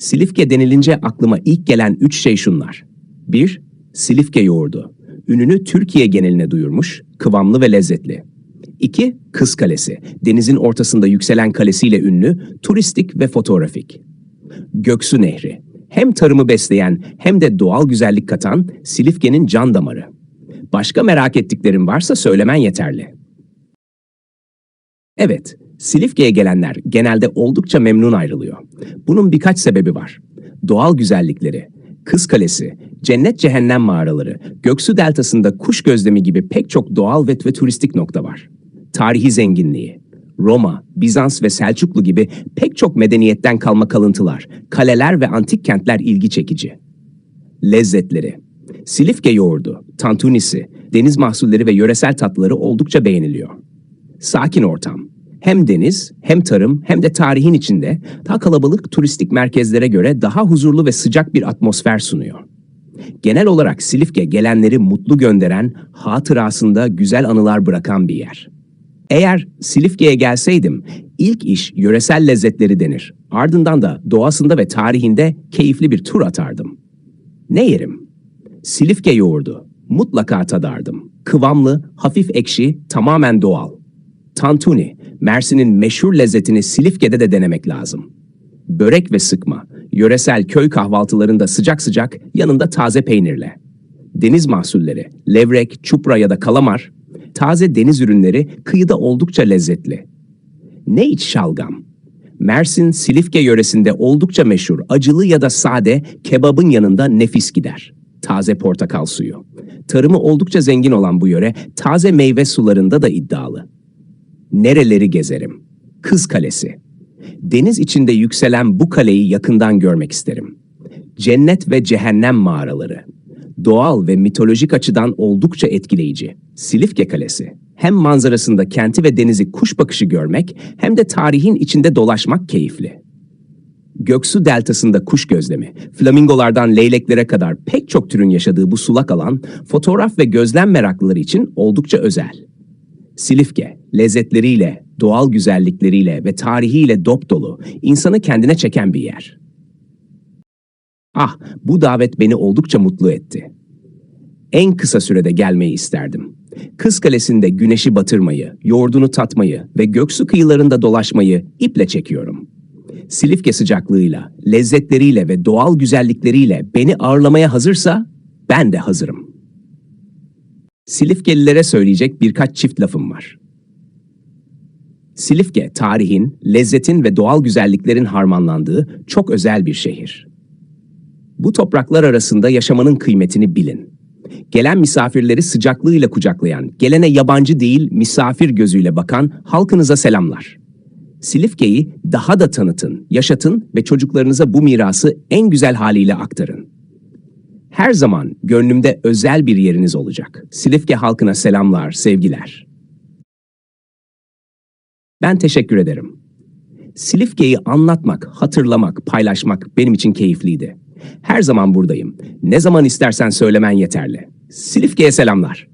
Silifke denilince aklıma ilk gelen üç şey şunlar. 1. Silifke yoğurdu. Ününü Türkiye geneline duyurmuş, kıvamlı ve lezzetli. 2. Kız Kalesi. Denizin ortasında yükselen kalesiyle ünlü, turistik ve fotoğrafik. Göksu Nehri. Hem tarımı besleyen hem de doğal güzellik katan Silifke'nin can damarı. Başka merak ettiklerin varsa söylemen yeterli. Evet, Silifke'ye gelenler genelde oldukça memnun ayrılıyor. Bunun birkaç sebebi var. Doğal güzellikleri, Kız Kalesi, Cennet Cehennem mağaraları, Göksu Deltası'nda kuş gözlemi gibi pek çok doğal ve, ve turistik nokta var. Tarihi zenginliği, Roma, Bizans ve Selçuklu gibi pek çok medeniyetten kalma kalıntılar, kaleler ve antik kentler ilgi çekici. Lezzetleri Silifke yoğurdu, tantunisi, deniz mahsulleri ve yöresel tatlıları oldukça beğeniliyor. Sakin ortam. Hem deniz, hem tarım, hem de tarihin içinde daha kalabalık turistik merkezlere göre daha huzurlu ve sıcak bir atmosfer sunuyor. Genel olarak Silifke gelenleri mutlu gönderen, hatırasında güzel anılar bırakan bir yer. Eğer Silifke'ye gelseydim, ilk iş yöresel lezzetleri denir. Ardından da doğasında ve tarihinde keyifli bir tur atardım. Ne yerim? Silifke yoğurdu. Mutlaka tadardım. Kıvamlı, hafif ekşi, tamamen doğal. Tantuni, Mersin'in meşhur lezzetini Silifke'de de denemek lazım. Börek ve sıkma, yöresel köy kahvaltılarında sıcak sıcak yanında taze peynirle. Deniz mahsulleri, levrek, çupra ya da kalamar, taze deniz ürünleri kıyıda oldukça lezzetli. Ne iç şalgam? Mersin, Silifke yöresinde oldukça meşhur acılı ya da sade kebabın yanında nefis gider. Taze portakal suyu. Tarımı oldukça zengin olan bu yöre taze meyve sularında da iddialı. Nereleri gezerim? Kız Kalesi. Deniz içinde yükselen bu kaleyi yakından görmek isterim. Cennet ve cehennem mağaraları. Doğal ve mitolojik açıdan oldukça etkileyici. Silifke Kalesi. Hem manzarasında kenti ve denizi kuş bakışı görmek hem de tarihin içinde dolaşmak keyifli. Göksu Deltası'nda kuş gözlemi, flamingolardan leyleklere kadar pek çok türün yaşadığı bu sulak alan, fotoğraf ve gözlem meraklıları için oldukça özel. Silifke, lezzetleriyle, doğal güzellikleriyle ve tarihiyle dop dolu, insanı kendine çeken bir yer. Ah, bu davet beni oldukça mutlu etti. En kısa sürede gelmeyi isterdim. Kız Kalesi'nde güneşi batırmayı, yoğurdunu tatmayı ve Göksu kıyılarında dolaşmayı iple çekiyorum. Silifke sıcaklığıyla, lezzetleriyle ve doğal güzellikleriyle beni ağırlamaya hazırsa ben de hazırım. Silifkelilere söyleyecek birkaç çift lafım var. Silifke, tarihin, lezzetin ve doğal güzelliklerin harmanlandığı çok özel bir şehir. Bu topraklar arasında yaşamanın kıymetini bilin. Gelen misafirleri sıcaklığıyla kucaklayan, gelene yabancı değil misafir gözüyle bakan halkınıza selamlar. Silifke'yi daha da tanıtın, yaşatın ve çocuklarınıza bu mirası en güzel haliyle aktarın. Her zaman gönlümde özel bir yeriniz olacak. Silifke halkına selamlar, sevgiler. Ben teşekkür ederim. Silifke'yi anlatmak, hatırlamak, paylaşmak benim için keyifliydi. Her zaman buradayım. Ne zaman istersen söylemen yeterli. Silifke'ye selamlar.